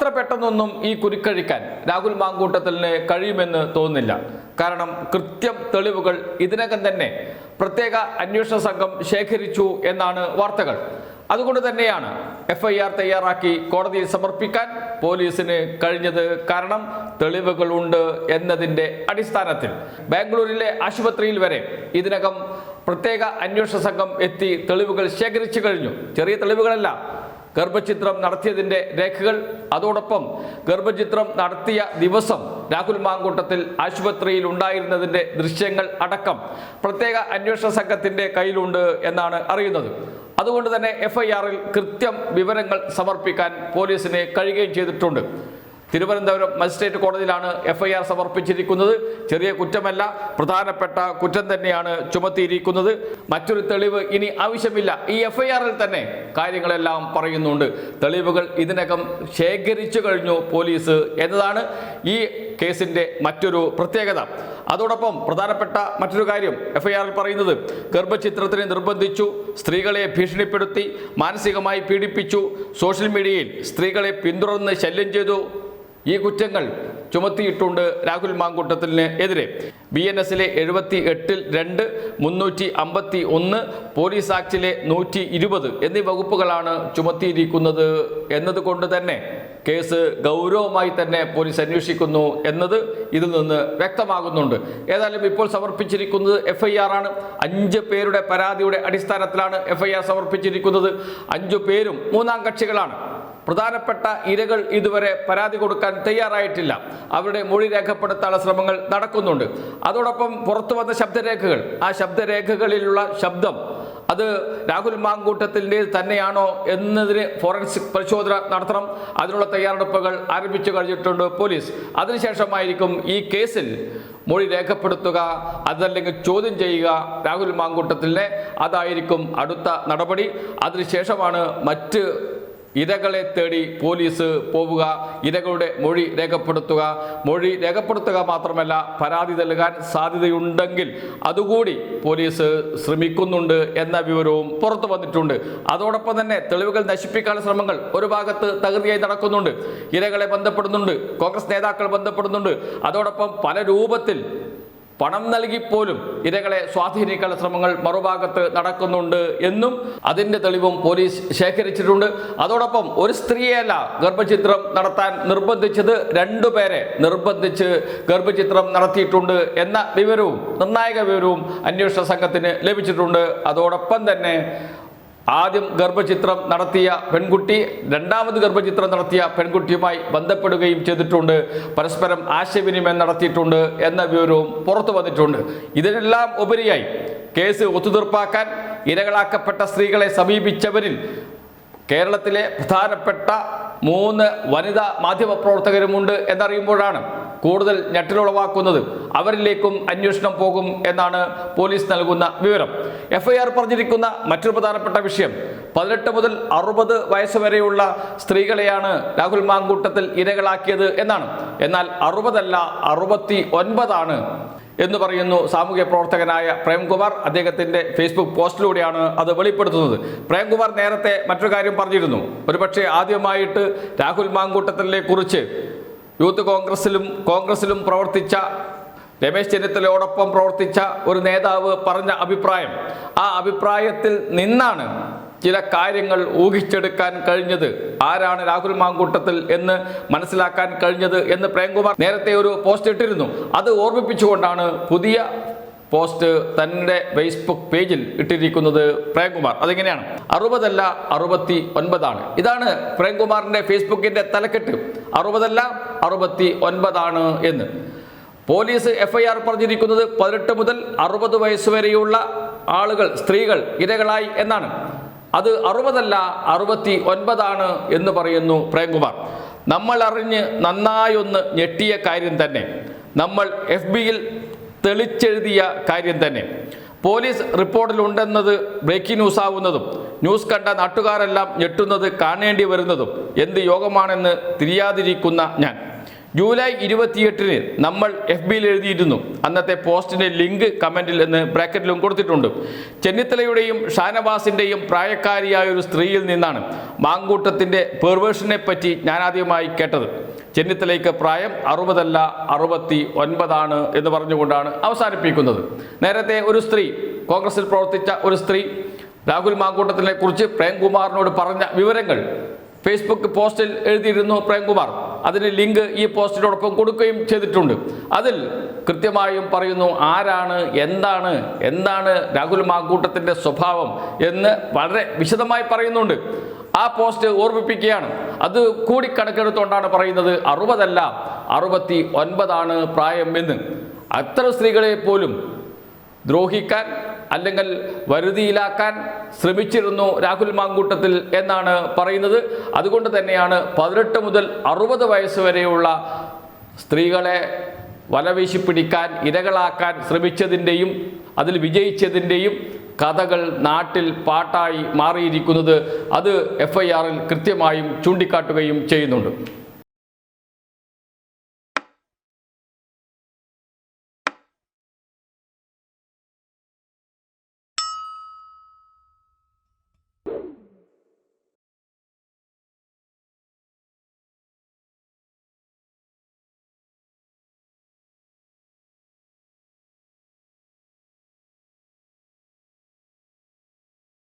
അത്ര പെട്ടെന്നൊന്നും ഈ കുരുക്കഴിക്കാൻ രാഹുൽ മാങ്കൂട്ടത്തിന് കഴിയുമെന്ന് തോന്നുന്നില്ല. കാരണം കൃത്യം തെളിവുകൾ ഇതിനകം തന്നെ പ്രത്യേക അന്വേഷണ സംഘം ശേഖരിച്ചു എന്നാണ് വാർത്തകൾ. അതുകൊണ്ട് തന്നെയാണ് എഫ് ഐ ആർ തയ്യാറാക്കി കോടതിയിൽ സമർപ്പിക്കാൻ പോലീസിന് കഴിഞ്ഞത്. കാരണം തെളിവുകളുണ്ട് എന്നതിന്റെ അടിസ്ഥാനത്തിൽ ബാംഗ്ലൂരിലെ ആശുപത്രിയിൽ വരെ ഇതിനകം പ്രത്യേക അന്വേഷണ സംഘം എത്തി തെളിവുകൾ ശേഖരിച്ചു കഴിഞ്ഞു. ചെറിയ തെളിവുകളല്ല ഗർഭചിത്രം നടത്തിയതിന്റെ രേഖകൾ. അതോടൊപ്പം ഗർഭചിത്രം നടത്തിയ ദിവസം രാഹുൽ മാങ്കൂട്ടത്തിൽ ആശുപത്രിയിൽ ഉണ്ടായിരുന്നതിന്റെ ദൃശ്യങ്ങൾ അടക്കം പ്രത്യേക അന്വേഷണ സംഘത്തിന്റെ കയ്യിലുണ്ട് എന്നാണ് അറിയുന്നത്. അതുകൊണ്ട് തന്നെ എഫ്ഐആറിൽ കൃത്യം വിവരങ്ങൾ സമർപ്പിക്കാൻ പോലീസിനെ കഴിയുകയും ചെയ്തിട്ടുണ്ട്. തിരുവനന്തപുരം മജിസ്ട്രേറ്റ് കോടതിയിലാണ് എഫ്ഐആർ സമർപ്പിച്ചിരിക്കുന്നത്. ചെറിയ കുറ്റമല്ല പ്രധാനപ്പെട്ട കുറ്റം തന്നെയാണ് ചുമത്തിയിരിക്കുന്നത്. മറ്റൊരു തെളിവ് ഇനി ആവശ്യമില്ല. ഈ എഫ്ഐആറിൽ തന്നെ കാര്യങ്ങളെല്ലാം പറയുന്നുണ്ട്. തെളിവുകൾ ഇതിനകം ശേഖരിച്ചു കഴിഞ്ഞു പോലീസ് എന്നതാണ് ഈ കേസിന്റെ മറ്റൊരു പ്രത്യേകത. അതോടൊപ്പം പ്രധാനപ്പെട്ട മറ്റൊരു കാര്യം എഫ്ഐആറിൽ പറയുന്നത്. ഗർഭചിത്രത്തിനെ നിർബന്ധിച്ചു സ്ത്രീകളെ ഭീഷണിപ്പെടുത്തി മാനസികമായി പീഡിപ്പിച്ചു. സോഷ്യൽ മീഡിയയിൽ സ്ത്രീകളെ പിന്തുടർന്ന് ശല്യം ചെയ്തു. ഈ കുറ്റങ്ങൾ ചുമത്തിയിട്ടുണ്ട് രാഹുൽ മാങ്കൂട്ടത്തിന് എതിരെ. ബി എൻ എസിലെ എഴുപത്തി എട്ടിൽ രണ്ട് മുന്നൂറ്റി അമ്പത്തി ഒന്ന് പോലീസ് ആക്ടിലെ നൂറ്റി ഇരുപത് എന്നീ വകുപ്പുകളാണ് ചുമത്തിയിരിക്കുന്നത് എന്നതുകൊണ്ട് തന്നെ കേസ് ഗൗരവമായി തന്നെ പോലീസ് അന്വേഷിക്കുന്നു എന്നത് ഇതിൽ നിന്ന് വ്യക്തമാകുന്നുണ്ട്. ഏതായാലും ഇപ്പോൾ സമർപ്പിച്ചിരിക്കുന്നത് എഫ് ഐ ആർ ആണ്. അഞ്ച് പേരുടെ പരാതിയുടെ അടിസ്ഥാനത്തിലാണ് എഫ് ഐ ആർ സമർപ്പിച്ചിരിക്കുന്നത്. അഞ്ചു പേരും മൂന്നാം കക്ഷികളാണ്. പ്രധാനപ്പെട്ട ഇരകൾ ഇതുവരെ പരാതി കൊടുക്കാൻ തയ്യാറായിട്ടില്ല. അവരുടെ മൊഴി രേഖപ്പെടുത്താനുള്ള ശ്രമങ്ങൾ നടക്കുന്നുണ്ട്. അതോടൊപ്പം പുറത്തു വന്ന ശബ്ദരേഖകൾ. ആ ശബ്ദരേഖകളിലുള്ള ശബ്ദം അത് രാഹുൽ മാങ്കൂട്ടത്തിന്റെ തന്നെയാണോ എന്നതിന് ഫോറൻസിക് പരിശോധന നടത്തണം. അതിനുള്ള തയ്യാറെടുപ്പുകൾ ആരംഭിച്ചു കഴിഞ്ഞിട്ടുണ്ട് പോലീസ്. അതിനുശേഷമായിരിക്കും ഈ കേസിൽ മൊഴി രേഖപ്പെടുത്തുക അതല്ലെങ്കിൽ ചോദ്യം ചെയ്യുക രാഹുൽ മാങ്കൂട്ടത്തിന്റെ അതായിരിക്കും അടുത്ത നടപടി. അതിനുശേഷമാണ് മറ്റ് ഇരകളെ തേടി പോലീസ് പോവുക ഇരകളുടെ മൊഴി രേഖപ്പെടുത്തുക മൊഴി രേഖപ്പെടുത്തുക മാത്രമല്ല പരാതി നൽകാൻ സാധ്യതയുണ്ടെങ്കിൽ അതുകൂടി പോലീസ് ശ്രമിക്കുന്നുണ്ട് എന്ന വിവരവും പുറത്തു വന്നിട്ടുണ്ട്. അതോടൊപ്പം തന്നെ തെളിവുകൾ നശിപ്പിക്കാനുള്ള ശ്രമങ്ങൾ ഒരു ഭാഗത്ത് തകൃതിയായി നടക്കുന്നുണ്ട്. ഇരകളെ ബന്ധപ്പെടുന്നുണ്ട് കോൺഗ്രസ് നേതാക്കൾ ബന്ധപ്പെടുന്നുണ്ട്. അതോടൊപ്പം പല രൂപത്തിൽ പണം നൽകിപ്പോലും ഇരകളെ സ്വാധീനിക്കാനുള്ള ശ്രമങ്ങൾ മറുഭാഗത്ത് നടക്കുന്നുണ്ട് എന്നും അതിന്റെ തെളിവും പോലീസ് ശേഖരിച്ചിട്ടുണ്ട്. അതോടൊപ്പം ഒരു സ്ത്രീയല്ല ഗർഭചിത്രം നടത്താൻ നിർബന്ധിച്ചത് രണ്ടുപേരെ നിർബന്ധിച്ച് ഗർഭചിത്രം നടത്തിയിട്ടുണ്ട് എന്ന വിവരവും നിർണായക വിവരവും അന്വേഷണ സംഘത്തിന് ലഭിച്ചിട്ടുണ്ട്. അതോടൊപ്പം തന്നെ ആദ്യം ഗർഭചിത്രം നടത്തിയ പെൺകുട്ടി രണ്ടാമത് ഗർഭചിത്രം നടത്തിയ പെൺകുട്ടിയുമായി ബന്ധപ്പെടുകയും ചെയ്തിട്ടുണ്ട്. പരസ്പരം ആശയവിനിമയം നടത്തിയിട്ടുണ്ട് എന്ന വിവരവും പുറത്തു വന്നിട്ടുണ്ട്. ഇതിനെല്ലാം ഉപരിയായി കേസ് ഒത്തുതീർപ്പാക്കാൻ ഇരകളാക്കപ്പെട്ട സ്ത്രീകളെ സമീപിച്ചവരിൽ കേരളത്തിലെ പ്രധാനപ്പെട്ട മൂന്ന് വനിതാ മാധ്യമപ്രവർത്തകരുമുണ്ട് എന്നറിയുമ്പോഴാണ് കൂടുതൽ ഞെട്ടലുളവാക്കുന്നത് അവരിലേക്കും അന്വേഷണം പോകും എന്നാണ് പോലീസ് നൽകുന്ന വിവരം. എഫ്ഐആർ പറഞ്ഞിരിക്കുന്ന മറ്റൊരു പ്രധാനപ്പെട്ട വിഷയം പതിനെട്ട് മുതൽ അറുപത് വയസ്സ് വരെയുള്ള സ്ത്രീകളെയാണ് രാഹുൽ മാങ്കൂട്ടത്തിൽ ഇരകളാക്കിയത് എന്നാണ്. എന്നാൽ അറുപതല്ല അറുപത്തി ഒൻപതാണ് എന്ന് പറയുന്നു സാമൂഹ്യ പ്രവർത്തകനായ പ്രേംകുമാർ. അദ്ദേഹത്തിന്റെ ഫേസ്ബുക്ക് പോസ്റ്റിലൂടെയാണ് അത് വെളിപ്പെടുത്തുന്നത്. പ്രേംകുമാർ നേരത്തെ മറ്റൊരു കാര്യം പറഞ്ഞിരുന്നു. ഒരുപക്ഷെ ആദ്യമായിട്ട് രാഹുൽ മാങ്കൂട്ടത്തിലെ കുറിച്ച് യൂത്ത് കോൺഗ്രസിലും കോൺഗ്രസിലും പ്രവർത്തിച്ച രമേശ് ചെന്നിത്തലയോടൊപ്പം പ്രവർത്തിച്ച ഒരു നേതാവ് പറഞ്ഞ അഭിപ്രായം. ആ അഭിപ്രായത്തിൽ നിന്നാണ് ചില കാര്യങ്ങൾ ഊഹിച്ചെടുക്കാൻ കഴിഞ്ഞത്. ആരാണ് രാഹുൽ മാങ്കൂട്ടത്തിൽ എന്ന് മനസ്സിലാക്കാൻ കഴിഞ്ഞത് എന്ന് പ്രേംകുമാർ നേരത്തെ ഒരു പോസ്റ്റ് ഇട്ടിരുന്നു. അത് ഓർമ്മിപ്പിച്ചുകൊണ്ടാണ് പുതിയ പോസ്റ്റ് തന്റെ ഫേസ്ബുക്ക് പേജിൽ ഇട്ടിരിക്കുന്നത് പ്രേംകുമാർ. അതെങ്ങനെയാണ്? അറുപതല്ല അറുപത്തി ഒൻപതാണ് ഇതാണ് പ്രേംകുമാറിന്റെ ഫേസ്ബുക്കിന്റെ തലക്കെട്ട്. അറുപതല്ല അറുപത്തി ഒൻപതാണ് എന്ന്. പോലീസ് എഫ്ഐആർ പറഞ്ഞിരിക്കുന്നത് പതിനെട്ട് മുതൽ അറുപത് വയസ്സുവരെയുള്ള ആളുകൾ സ്ത്രീകൾ ഇരകളായി എന്നാണ്. അത് അറുപതല്ല അറുപത്തി ഒൻപതാണ് എന്ന് പറയുന്നു പ്രേംകുമാർ. നമ്മൾ അറിഞ്ഞ് നന്നായൊന്ന് ഞെട്ടിയ കാര്യം തന്നെ. നമ്മൾ എഫ് ബിയിൽ തെളിച്ചെഴുതിയ കാര്യം തന്നെ. പോലീസ് റിപ്പോർട്ടിലുണ്ടെന്നത് ബ്രേക്കിംഗ് ന്യൂസ് ആവുന്നതും ന്യൂസ് കണ്ട നാട്ടുകാരെല്ലാം ഞെട്ടുന്നത് കാണേണ്ടി വരുന്നതും എന്ത് യോഗമാണെന്ന് തിരിയാതിരിക്കുന്ന ഞാൻ. ജൂലൈ ഇരുപത്തിയെട്ടിന് നമ്മൾ എഫ് ബിയിൽ എഴുതിയിരുന്നു. അന്നത്തെ പോസ്റ്റിന്റെ ലിങ്ക് കമന്റിൽ എന്ന് ബ്രാക്കറ്റിലും കൊടുത്തിട്ടുണ്ട്. ചെന്നിത്തലയുടെയും ഷാനവാസിന്റെയും പ്രായക്കാരിയായ ഒരു സ്ത്രീയിൽ നിന്നാണ് മാങ്കൂട്ടത്തിന്റെ പെർവേഷനെ പറ്റി ഞാൻ ആദ്യമായി കേട്ടത്. ചെന്നിത്തലയ്ക്ക് പ്രായം അറുപതല്ല അറുപത്തി ഒൻപതാണ് എന്ന് പറഞ്ഞുകൊണ്ടാണ് അവസാനിപ്പിക്കുന്നത്. നേരത്തെ ഒരു സ്ത്രീ കോൺഗ്രസിൽ പ്രവർത്തിച്ച ഒരു സ്ത്രീ രാഹുൽ മാങ്കൂട്ടത്തിനെ കുറിച്ച് പ്രേംകുമാറിനോട് പറഞ്ഞ വിവരങ്ങൾ ഫേസ്ബുക്ക് പോസ്റ്റിൽ എഴുതിയിരുന്നു പ്രേംകുമാർ. അതിന് ലിങ്ക് ഈ പോസ്റ്റിനോടൊപ്പം കൊടുക്കുകയും ചെയ്തിട്ടുണ്ട്. അതിൽ കൃത്യമായും പറയുന്നു ആരാണ് എന്താണ് എന്താണ് രാഹുൽ മാക്കൂട്ടത്തിന്റെ സ്വഭാവം എന്ന് വളരെ വിശദമായി പറയുന്നുണ്ട്. ആ പോസ്റ്റ് ഓർമ്മിപ്പിക്കുകയാണ്. അത് കൂടി കണക്കെടുത്തുകൊണ്ടാണ് പറയുന്നത് അറുപതല്ല അറുപത്തി ഒൻപതാണ് പ്രായം എന്ന്. അത്ര സ്ത്രീകളെ പോലും ദ്രോഹിക്കാൻ അല്ലെങ്കിൽ വരുതിയിലാക്കാൻ ശ്രമിച്ചിരുന്നു രാഹുൽ മാങ്കൂട്ടത്തിൽ എന്നാണ് പറയുന്നത്. അതുകൊണ്ട് തന്നെയാണ് പതിനെട്ട് മുതൽ അറുപത് വയസ്സ് വരെയുള്ള സ്ത്രീകളെ വലവീശി പിടിക്കാൻ ഇരകളാക്കാൻ ശ്രമിച്ചതിന്റെയും അതിൽ വിജയിച്ചതിന്റെയും കഥകൾ നാട്ടിൽ പാട്ടായി മാറിയിരിക്കുന്നത് അത് എഫ് ഐ ആറിൽ കൃത്യമായും ചൂണ്ടിക്കാട്ടുകയും ചെയ്യുന്നുണ്ട്.